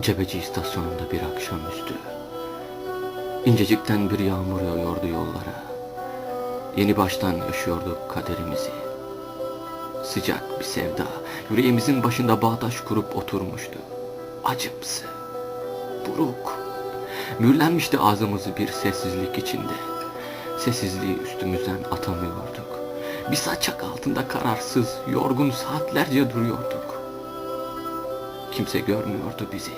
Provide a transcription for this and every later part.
Cebeci istasyonunda bir akşamüstü. İncecikten bir yağmur yağıyordu yollara. Yeni baştan yaşıyorduk kaderimizi. Sıcak bir sevda yüreğimizin başında bağdaş kurup oturmuştu. Acımsı, buruk. Mühürlenmişti ağzımızı bir sessizlik içinde. Sessizliği üstümüzden atamıyorduk. Bir saçak altında kararsız, yorgun saatlerce duruyorduk. Kimse görmüyordu bizi.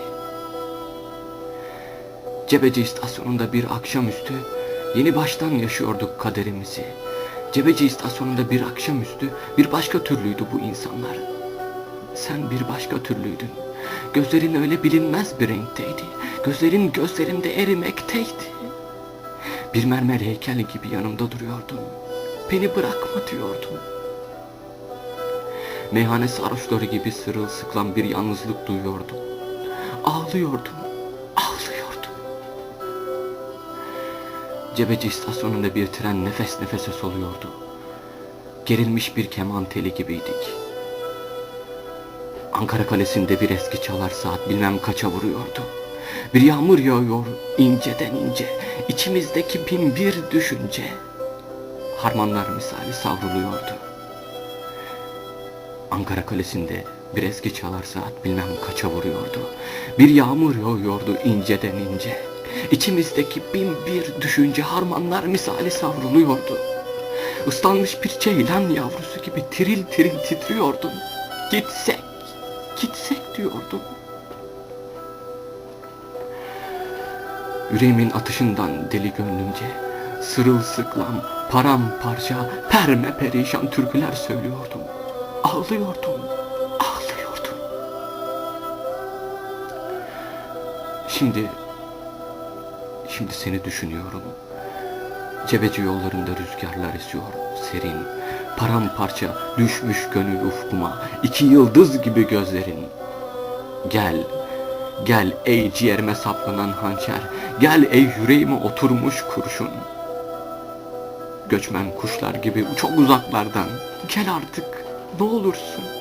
Cebeci istasyonunda bir akşamüstü yeni baştan yaşıyorduk kaderimizi. Cebeci istasyonunda bir akşamüstü bir başka türlüydü bu insanlar. Sen bir başka türlüydün. Gözlerin öyle bilinmez bir renkteydi. Gözlerin gözlerimde erimekteydi. Bir mermer heykel gibi yanımda duruyordun. Beni bırakma diyordun. Meyhane sarhoşları gibi sırılsıklam bir yalnızlık duyuyordum. Ağlıyordum, ağlıyordum. Cebeci istasyonunda bir tren nefes nefese soluyordu. Gerilmiş bir keman teli gibiydik. Ankara Kalesi'nde bir eski çalar saat bilmem kaça vuruyordu. Bir yağmur yağıyor inceden ince, içimizdeki bin bir düşünce. Harmanlar misali savruluyordu. Ankara Kalesi'nde bir eski çalar saat bilmem kaça vuruyordu. Bir yağmur yağıyordu inceden ince. İçimizdeki bin bir düşünce harmanlar misali savruluyordu. Islanmış bir ceylan yavrusu gibi tiril tiril titriyordum. Gitsek, gitsek diyordum. Yüreğimin atışından deli gönlümce sırılsıklam, paramparça, perme perişan türküler söylüyordum. Ağlıyordum, ağlıyordum. Şimdi, şimdi seni düşünüyorum. Cebeci yollarında rüzgarlar esiyor, serin. Paramparça düşmüş gönül ufkuma, iki yıldız gibi gözlerin. Gel, gel ey ciğerime saplanan hançer, gel ey yüreğime oturmuş kurşun. Göçmen kuşlar gibi çok uzaklardan, gel artık, ne olursun.